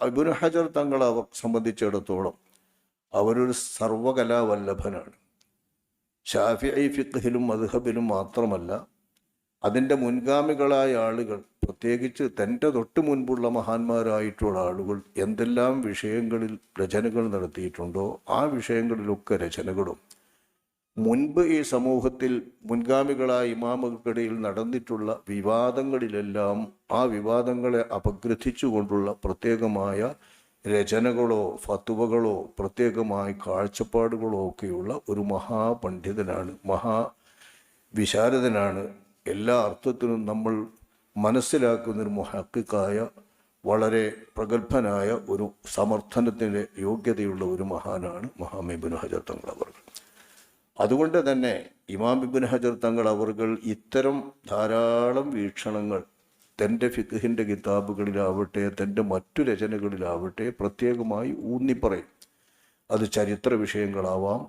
അബുൻ ഹജർ തങ്ങളെ സംബന്ധിച്ചിടത്തോളം അവരൊരു സർവകലാവല്ലഭനാണ്. ഐ ഫിഖിലും മദ്ഹബിലും മാത്രമല്ല അതിന്റെ മുൻഗാമികളായ ആളുകൾ പ്രത്യേകിച്ച് തന്റെ തൊട്ട് മുൻപുള്ള മഹാന്മാരായിട്ടുള്ള ആളുകൾ എന്തെല്ലാം വിഷയങ്ങളിൽ രചനകൾ നടത്തിയിട്ടുണ്ടോ ആ വിഷയങ്ങളിലൊക്കെ രചനകളും മുൻപ് ഈ സമൂഹത്തിൽ മുൻഗാമികളായ ഇമാമുകൾക്കിടയിൽ നടന്നിട്ടുള്ള വിവാദങ്ങളിലെല്ലാം ആ വിവാദങ്ങളെ അപഗ്രഥിച്ചുകൊണ്ടുള്ള പ്രത്യേകമായ രചനകളോ ഫത്തുവകളോ പ്രത്യേകമായ കാഴ്ചപ്പാടുകളോ ഒക്കെയുള്ള ഒരു മഹാപണ്ഡിതനാണ് മഹാ വിശാരദനാണ്. എല്ലാ അർത്ഥത്തിലും നമ്മൾ മനസ്സിലാക്കുന്ന ഒരു മുഹക്കിക്കായ വളരെ പ്രഗത്ഭനായ ഒരു സമർത്ഥനത്തിന്റെ യോഗ്യതയുള്ള ഒരു മഹാനാണ് മഹാമിബിൻ ഹജർ തങ്ങൾ അതുകൊണ്ട് തന്നെ ഇമാം ഇബിൻ ഹജർ തങ്ങൾ അവർകൾ ഇത്തരം ധാരാളം വീക്ഷണങ്ങൾ തന്റെ ഫിഖിന്റെ കിതാബുകളിലാവട്ടെ തന്റെ മറ്റു രചനകളിലാവട്ടെ പ്രത്യേകമായി ഊന്നിപ്പറയും. അത് ചരിത്ര വിഷയങ്ങളാവാം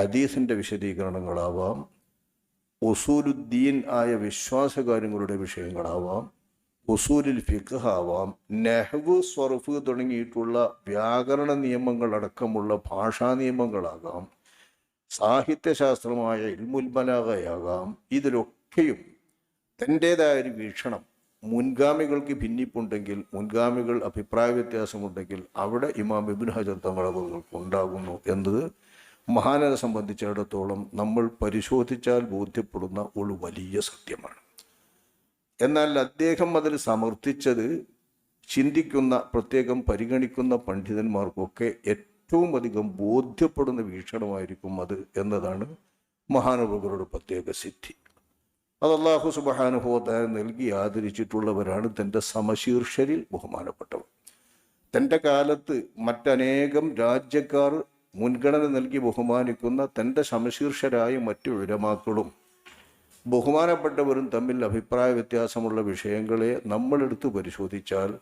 ഹദീസിന്റെ വിശദീകരണങ്ങളാവാം ഒസൂലുദ്ദീൻ ആയ വിശ്വാസകാര്യങ്ങളുടെ വിഷയങ്ങളാവാം ഒസൂലിൽ ആവാം നെഹ്വ് സ്വറഫ് തുടങ്ങിയിട്ടുള്ള വ്യാകരണ നിയമങ്ങളടക്കമുള്ള ഭാഷാ നിയമങ്ങളാകാം. സാഹിത്യശാസ്ത്രമായ ഇൽമുൽബലാകയാകാം ഇതിലൊക്കെയും തന്റേതായ ഒരു വീക്ഷണം. മുൻഗാമികൾക്ക് ഭിന്നിപ്പുണ്ടെങ്കിൽ മുൻഗാമികൾ അഭിപ്രായ വ്യത്യാസമുണ്ടെങ്കിൽ അവിടെ ഇമാം ഇബിൻ ഹജർ തങ്ങളവർക്ക് ഉണ്ടാകുന്നു എന്നത് മഹാനരെ സംബന്ധിച്ചിടത്തോളം നമ്മൾ പരിശോധിച്ചാൽ ബോധ്യപ്പെടുന്ന ഒരു വലിയ സത്യമാണ്. എന്നാൽ അദ്ദേഹം അതിൽ സമർത്ഥിച്ചത് ചിന്തിക്കുന്ന പ്രത്യേകം പരിഗണിക്കുന്ന പണ്ഡിതന്മാർക്കൊക്കെ ഏറ്റവും അധികം ബോധ്യപ്പെടുന്ന വീക്ഷണമായിരിക്കും അത് എന്നതാണ് മഹാനുഭവരുടെ പ്രത്യേക സിദ്ധി. അത് അള്ളാഹു സുബഹാനുഭവത്തായ നൽകി ആദരിച്ചിട്ടുള്ളവരാണ് തന്റെ സമശീർഷരിൽ ബഹുമാനപ്പെട്ടവർ. തന്റെ കാലത്ത് മറ്റനേകം രാജ്യക്കാർ മുൻഗണന നൽകി ബഹുമാനിക്കുന്ന തന്റെ സമശീർഷരായ മറ്റു ഉരമാക്കളും ബഹുമാനപ്പെട്ടവരും തമ്മിൽ അഭിപ്രായ വ്യത്യാസമുള്ള വിഷയങ്ങളെ നമ്മളെടുത്ത് പരിശോധിച്ചാൽ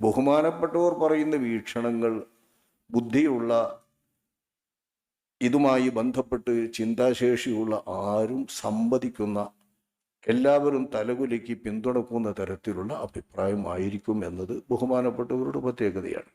ബഹുമാനപ്പെട്ടവർ പറയുന്ന വീക്ഷണങ്ങൾ ബുദ്ധിയുള്ള ഇതുമായി ബന്ധപ്പെട്ട് ചിന്താശേഷിയുള്ള ആരും സമ്മതിക്കുന്ന എല്ലാവരും തലകുലയ്ക്ക് പിന്തുണക്കുന്ന തരത്തിലുള്ള അഭിപ്രായമായിരിക്കും എന്നത് ബഹുമാനപ്പെട്ടവരുടെ പ്രത്യേകതയാണ്.